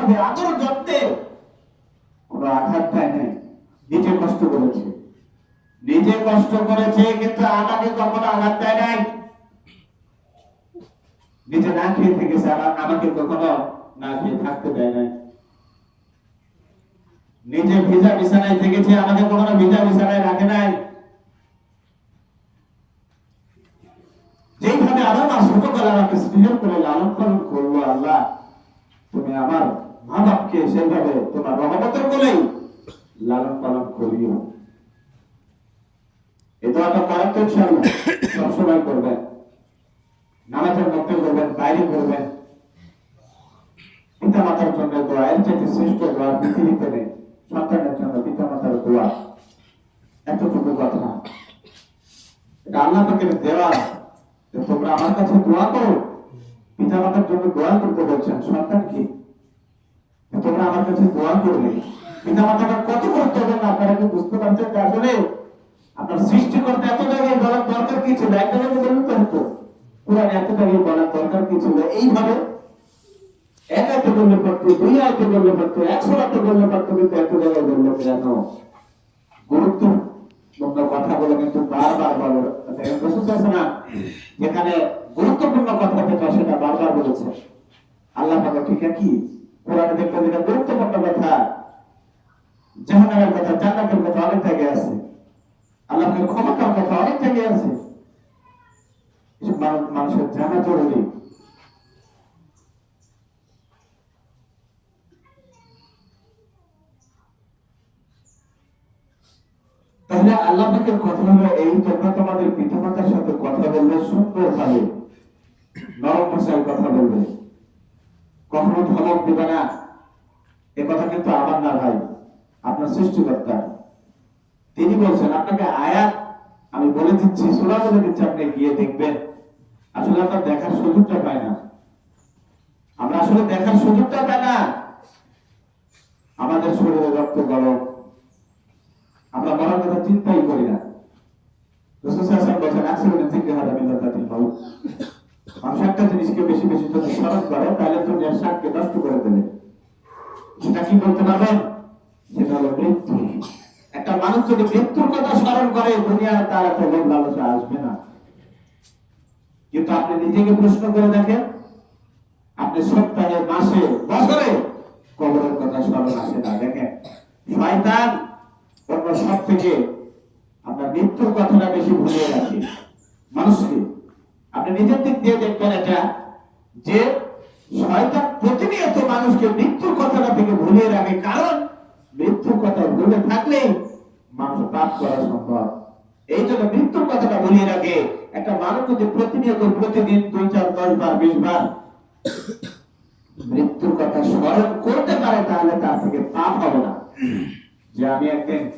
ভাবে আদর যত্নে কোনো আঘাত দেয় নাই। নিজে কষ্ট করেছে। নিজে কষ্ট করেছে, কিন্তু আমাকে কখনো আঘাত দেয় নাই। নিজে না খেয়ে থেকেছে আমাকে কখনো না খেয়ে থাকতে দেয় নাই। নিজে ভিজা বিছানায় থেকেছে, আমাকে কখনো ভিজা বিছানায় রাখে নাই। যেইভাবে আমার মা ছোট করে আমাকে স্নেহ করে লালন পালন করল আল্লাহ, তুমি আমার মা বাপকে তোমার রহমতের বলেই লালন পালন করিও সবসময় করবেন করবেন বাইরে করবেন পিতা মাতার জন্য দোয়া, এর চাইতে শ্রেষ্ঠ দোয়া পৃথিবীতে নেই। সন্তানের জন্য পিতা মাতার দোয়া। এতটুকু কথা। এটা আল্লাহ দেওয়া। তোমরা আমার কাছে দোয়া করো। পিতা মাতার জন্য দোয়া করতে বলছেন, সন্তান কি? তোমরা আমার কাছে দোয়া করবে। পিতা মাতাটা কত গুরুত্বপূর্ণ আপনারা কি বুঝতে পারছেন? আসলে আপনার সৃষ্টি করতে এত জায়গায় বলার দরকার কি ছিল? জায়গায় বলুন তো হতো কোরআন এত জায়গায় বলার দরকার কি ছিল? এইভাবে এক আয়তে বললে দুই আয়তে বললে একশো আয়তে বললে পারতো, কিন্তু এত জায়গায় বললে কেন? কথাগুলো কিন্তু বারবার বলে যেখানে গুরুত্বপূর্ণ কথা যেটা, সেটা বারবার বলেছে। আল্লাহ পাকে ঠিক কি কোরআনে দেখতে যেটা গুরুত্বপূর্ণ কথা, জাহান্নামের কথা, জান্নাতের কথা অনেক জায়গায় আছে। আল্লাহের ক্ষমতার কথা অনেক জায়গায় আছে। মানুষের জানা জরুরি। তাহলে আল্লাহ পাকের কথা হলো এই তোমরা তোমাদের পিতামাতার সাথে কথা বলবে সুন্দর ভাবে নরম ভাষায় কথা বলবে। কখনো ধমক দিবে না। এ কথা কিন্তু আমার না ভাই, আপনার সৃষ্টিকর্তা। তিনি বলছেন, আপনাকে আয়াত আমি বলে দিচ্ছি সোনা বলে দিচ্ছি, আপনি গিয়ে দেখবেন। আসলে আমরা দেখার সুযোগটা পাই না। আমরা আসলে দেখার সুযোগটা পাই না। আমাদের শরীরে রক্ত গরম। আমরা মরার কথা চিন্তাই করি না। রসুল বলছেন অ্যাক্সিডেন্ট থেকে একটা জিনিসকে বেশি বেশি যদি স্মরণ করে, তাহলে তো স্বাদকে নষ্ট করে দেবে। সেটা কি বলতে পারবেন? সেটা হলো মৃত্যু। একটা মানুষ যদি মৃত্যুর কথা স্মরণ করে, দুনিয়ার তার এত লোভ লালসা আসবে না। কিন্তু আপনি নিজেকে প্রশ্ন করে দেখেন, আপনি সপ্তাহে, মাসে, বছরে কবরের কথা স্মরণ আসে না। দেখেন, শয়তান অন্য সব থেকে আপনার মৃত্যুর কথাটা বেশি ভুলিয়ে রাখে মানুষকে আপনি নিজের দিক দিয়ে দেখবেন এটা, যে শয়তান প্রতিনিয়ত মানুষকে মৃত্যুর কথাটা থেকে ভুলিয়ে রাখে। কারণ মৃত্যুর কথা ভুলে থাকলেই মানুষ পাপ করা সম্ভব। এই জন্য মৃত্যুর কথাটা ভুলিয়ে রাখে। একটা মানুষ যদি প্রতিনিয়ত প্রতিদিন দুই চার, দশ বার, বিশ বার মৃত্যুর কথা স্মরণ করতে পারে, তাহলে তার থেকে পাপ হবে না। যে আমি একদিন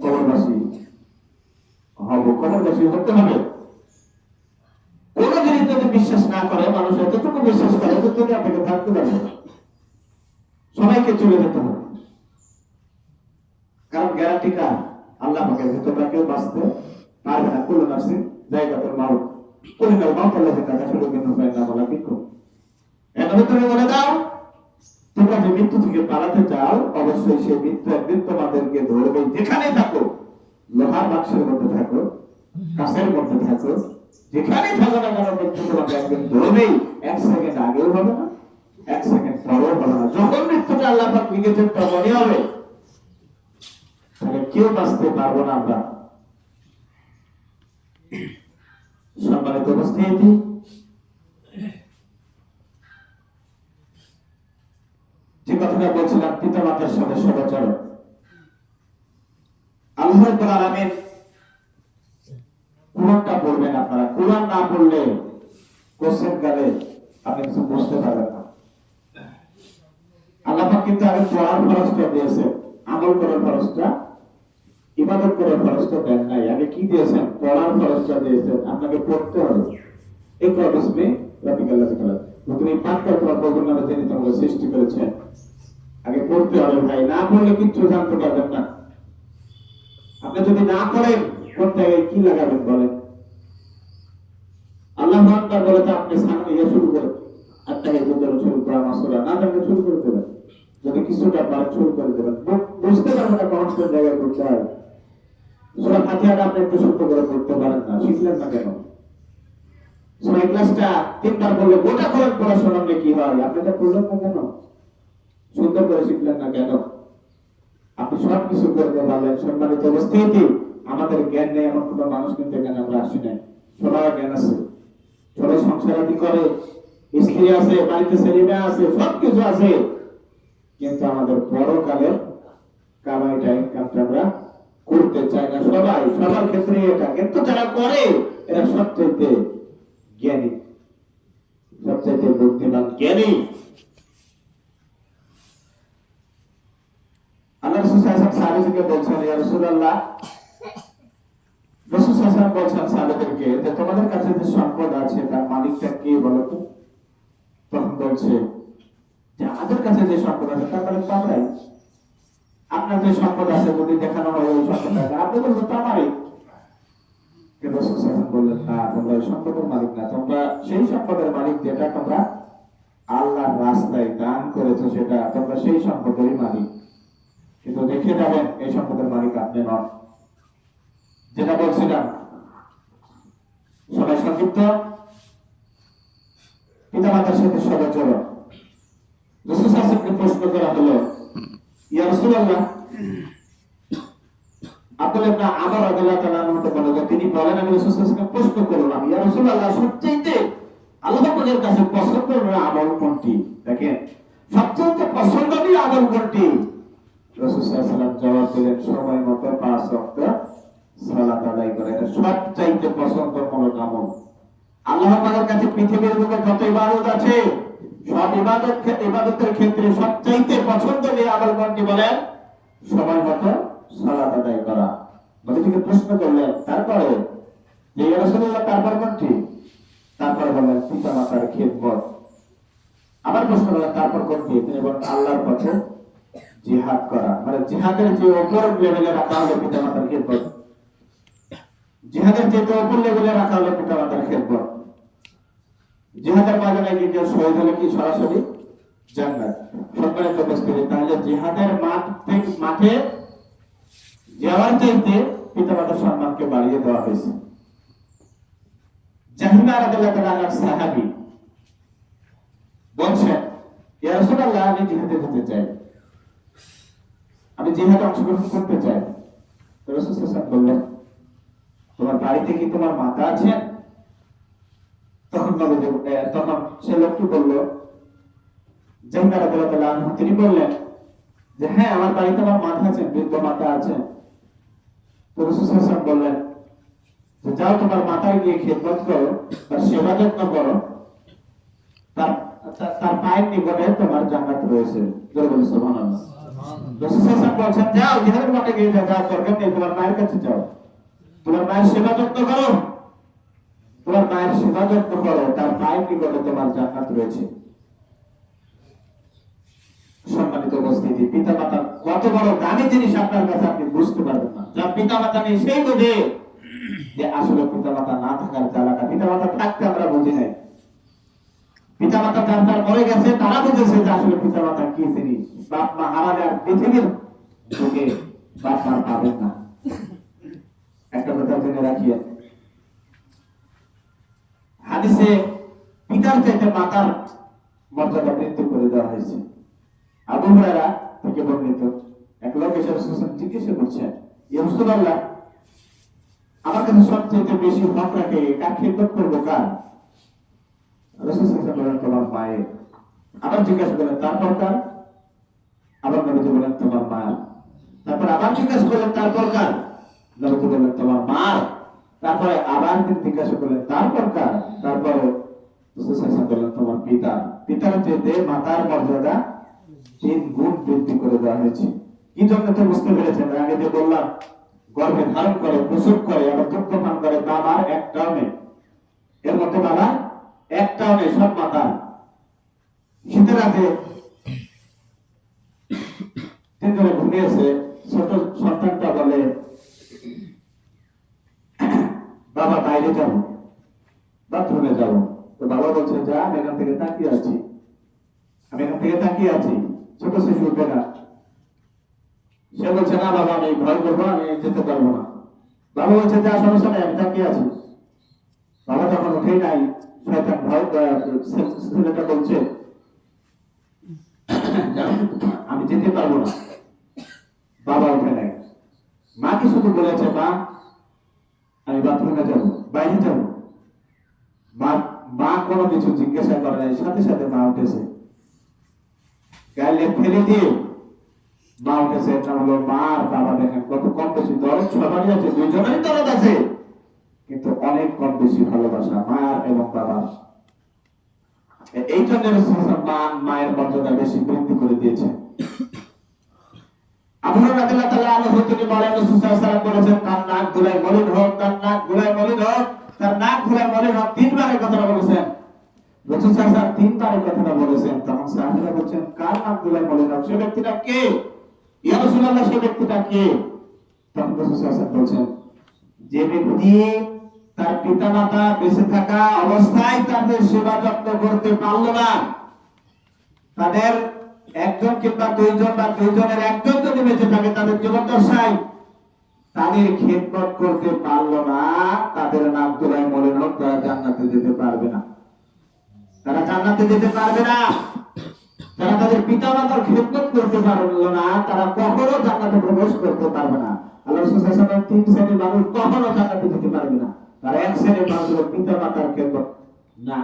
কবরবাসী হব। কবরবাসী হতে হবে। বিশ্বাস না করে, মানুষ এতটুকু বিশ্বাস করে যে তুমি আপনাকে থাকতে পারবে সবাইকে চলে যেতে হবে। কারণ গ্যারান্টি কার? আল্লাহ পাকে ভেতরটা কেউ বাঁচতে পারবে না। কুলো নার্সি জায়গা তোর মাউ মাউ হয় না বলা কিন্তু এখন তুমি দাও, তোমরা যে মৃত্যু থেকে পালাতে চাও, অবশ্যই সেই মৃত্যু একদিন তোমাদেরকে ধরবে যেখানে থাকো, লোহার বাক্সের মধ্যে থাকো কাছের মধ্যে থাকো যেখানে থাকো না কেন, মৃত্যু তোমাকে একদিন ধরবেই। এক সেকেন্ড আগেও হবে না, এক সেকেন্ড পরেও হবে না। যখন মৃত্যুটা আল্লাহ পাক লিখেছেন, তখনই হবে। তাহলে কেউ বাঁচতে পারব না আমরা। সম্মানিত উপস্থিতি। যে কথাটা বলছিলাম পিতা মাতার সাথে সদাচরণ। আল্লাহ আলামিন কোরআনটা পড়বেন আপনারা। কোরআন না পড়লে কোশ্চেন কালে আপনি কিছু বুঝতে পারবেন না। আল্লাহ কিন্তু আগে পড়ার খরচটা দিয়েছে, আমল করার খরচটা ইবাদত করার খরচটা দেন নাই। আগে কি দিয়েছেন? পড়ার খরচটা দিয়েছেন। আপনাকে পড়তে হবে। এই খরচে তোমাকে সৃষ্টি করেছেন। আগে পড়তে হবে ভাই, না পড়লে কিচ্ছু জানতে পারবেন না। আপনি যদি না করেন করতে গিয়ে কি লাগাবেন বলেন? আল্লাহ আকবার বলে আপনি সামনে ইয়ে শুরু আত্মা হে বুদ্ধ শুরু করা মাসুরা না শুরু করে দেবেন। যদি কিছুটা পারেন শুরু করে দেবেন। বুঝতে না কোন জায়গায় করতে হয় আপনি একটু শুদ্ধ করে পড়তে পারেন না, শিখলেন না কেন? ক্লাসটা তিনবার গোটা পড়া কি হয়? আপনি এটা পড়লেন না কেন? করে শিখলেন না কেন? আপনি সব কিছু করতে পারলেন, সম্মানিত উপস্থিতি। আমাদের জ্ঞান নেই, এমন কোনো মানুষ কিন্তু এখানে আমরা আসি নাই। সবার জ্ঞান আছে। সবাই সংসারাদি করে, স্ত্রী আছে, বাড়িতে ছেলে আছে সব কিছু আছে। কিন্তু আমাদের পরকালের কামাইটা ইনকামটা আমরা করতে চাই না সবাই। সবার ক্ষেত্রে এটা। কিন্তু যারা করে, এরা সবচেয়ে জ্ঞানী। সবচেয়ে বুদ্ধিমান জ্ঞানী। আল্লাহ সাল্লাল্লাহু আলাইহি বলছেন, ইয়া রাসূলুল্লাহ রাসূল আলাইহি বলছেন সাহাবীদেরকে যে তোমাদের কাছে যে সম্পদ আছে, তার মালিকটা কে বলো তো? তখন বলছে, যে আমাদের কাছে যে সম্পদ আছে, তার মালিক আমরাই আপনার যে সম্পদ আছে, যদি দেখানো হয়, ওই সম্পদ আপনি বলবেন তো আমারই কিন্তু বললেন, না, তোমরা ওই সম্পদের মালিক না। তোমরা সেই সম্পদের মালিক যেটা তোমরা আল্লাহর রাস্তায় দান করেছ, সেটা তোমরা সেই সম্পদেরই মালিক। কিন্তু দেখে যাবেন, এই সম্পদের মালিক আপনি নন। যেটা বলছিলাম, সবাই সংক্ষিপ্ত। পিতা মাতার সাথে সদাচরণ রসুল সাহেবকে প্রশ্ন করা হলো, ইয়া রাসূলুল্লাহ আব্দুল্লাহ ইবনে আমর রাদিয়াল্লাহু তাআলা আনহু বলে যে, তিনি বলেন, আমি রাসূল সাহেবকে প্রশ্ন করলাম, ইয়া রাসূলুল্লাহ সবচেয়ে আল্লাহ কাছে পছন্দের আমল কোনটি? দেখেন সবচেয়ে পছন্দনীয় আমল কোনটি? রাসূল ওয়াসাল্লাম জবাব দিলেন, সময় মতো পাঁচ ওয়াক্ত সালাত আদায় করে এটা সবচাইতে পছন্দমূলক আমল। আল্লাহ পাকের কাছে পৃথিবীর বুকে যত ইবাদত আছে, সব ইবাদত ইবাদতের ক্ষেত্রে সবচাইতে পছন্দনীয় আমল কোনটি বলেন? সময় মতো সালাত আদায় করা। প্রশ্ন করলেন, তারপরে? যে রাসূলুল্লাহ, তারপর কোনটি? তারপরে বললেন, পিতা মাতার খেদমত। আবার প্রশ্ন করলেন, তারপর কোনটি? তিনি বলেন আল্লাহর পথে জিহাদ করা। মানে জিহাদের যে উপর লেভেলে রাখা হলো পিতা মাতার খেদমত জিহাদের যে উপর লেভেলে রাখা হলো পিতা মাতার খেদমত। জিহাদের ময়দানে গিয়ে কেউ শহীদ হলে কি সরাসরি? জান্নাত তাহলে জিহাদের মাঠ মাঠে যাওয়ার চাইতে সম্মানকে বাড়িয়ে দেওয়া হয়েছে। তাআলা সাহাবী বলছেন, ইয়া রাসূলুল্লাহ, আমি জিহাদে যেতে চাই। আমি জিহাদে অংশগ্রহণ করতে চাই। রাসূল সাল্লাল্লাহু আলাইহি তোমার বাড়িতে কি তোমার মাতা আছেন তখন তখন সে লোকটি বলল তিনি বললেন যে হ্যাঁ আমার বাড়িতে আমার মাতা আছেন বৃদ্ধ মাতা আছেন বললেন যে যাও তোমার মাতায় গিয়ে খেদমত করো তার সেবা যত্ন করো। তার তার- পায়ের নিকটে তোমার জান্নাত রয়েছে। সুবহানাল্লাহ। রাসূল বলছেন যাও জিহাদের মাঠে গিয়ে যাও যাও দরকার নেই তোমার মায়ের কাছে যাও। তোমার মায়ের সেবা যত্ন করো। তোমার মায়ের সেবা যত্ন করো, তার পায়ের নিকটে তোমার জান্নাত রয়েছে। সম্মানিত উপস্থিতি পিতা মাতা কত বড় দামি জিনিস আপনার কাছে আপনি বুঝতে পারবেন না। যা পিতা মাতা নেই সেই বোঝে যে আসলে পিতা মাতা না থাকার জ্বালাটা পিতা মাতা থাকতে আমরা বুঝি নাই। পিতা মাতা যার যার মরে গেছে, তারা বুঝেছে যে আসলে পিতা মাতা কি জিনিস। বাপ মা আমাদের আর পৃথিবীর যুগে বাপ মা পাবেন না। একটা কথা জেনে রাখিয়ে হাদিসে পিতার চাইতে মাতার মর্যাদা বৃদ্ধি করে দেওয়া হয়েছে। আবু হুরায়রা থেকে বর্ণিত এক লোক এসে রাসূল জিজ্ঞাসা করছেন ইয়া রাসূলুল্লাহ, আমার কাছে সবচেয়ে বেশি হক রাখে, কার খেদমত করব, কার? রাসূল বলেন, তোমার মায়ের। আবার জিজ্ঞাসা করলেন তারপর কার? আবার নবীজি বলেন, তোমার মার। তারপর আবার জিজ্ঞাসা করলেন তারপর কার? নবীজি বলেন তোমার মার তারপরে আবার তিনি জিজ্ঞাসা করলেন তারপর কার তারপরে সাল্লাল্লাহু তোমার পিতা। পিতার চেয়ে মাতার মর্যাদা, তিন গুণ বৃদ্ধি করে দেওয়া হয়েছে। কি জন্য তো বুঝতে পেরেছেন? আগে যে বললাম, গর্ভে ধারণ করে, প্রসব করে, আবার দুগ্ধ পান করে বাবার একটাও নেই। এর মধ্যে বাবা একটাও নেই, সব মাতা শীতের রাতে তিনজনে ঘুমিয়েছে, ছোট সন্তানটা বলে বাবা বাইরে যাব বাথরুমে যাব তো বাবা বলছে, যা, আমি এখান থেকে তাকিয়ে আছি। আমি এখান থেকে তাকিয়ে আছি। ছোট শিশু বেটা সে বলছে, না বাবা, আমি ভয় করব, আমি যেতে পারব না। বাবা বলছে, যা সমস্যা নেই আমি তাকিয়ে আছি। বাবা তখন উঠেই নাই। শয়তান ভয় ছেলেটা বলছে, আমি যেতে পারব না। বাবা উঠে নাই। মাকে শুধু বলেছে, মা আমি বাথরুমে যাব, বাইরে যাব। মা কোনো কিছু জিজ্ঞাসা করে নাই, সাথে সাথে মা উঠেছে। গাইলে ফেলে দিয়ে মা উঠেছে এটা হলো মা আর বাবা দেখেন কত কম বেশি দরদ সবারই আছে দুইজনেরই দরদ আছে। কিন্তু অনেক কম বেশি ভালোবাসা মা এবং বাবার। এই জন্য মায়ের মর্যাদা বেশি বৃদ্ধি করে দিয়েছে। বলেছেন তার নাক হোক তার নাক হোক তার হোক তিনবার কথাটা বলেছেন। তিনবার কথাটা বলেছেন। কার ব্যক্তিটা কে? ব্যক্তিটা কে? তখন যে ব্যক্তি তার পিতামাতা বেঁচে থাকা অবস্থায় তাদের সেবা যত্ন করতে পারল না, তাদের একজন কিংবা দুইজন বা দুইজনের একজন যদি বেঁচে থাকে, তাদের জীবন দশায় তাদের খেদমত করতে পারল না, তাদের নাম তোলাই মনে হোক তারা জান্নাতে যেতে পারবে না। তারা জান্নাতে যেতে পারবে না। যারা তাদের পিতা মাতার খেদমত করতে পারল না, তারা কখনো জান্নাতে প্রবেশ করতে পারবে না। আল্লাহ তিন শ্রেণির মানুষ কখনো জান্নাতে যেতে পারবে না। তারা এক শ্রেণির মানুষ পিতা মাতার খেদমত না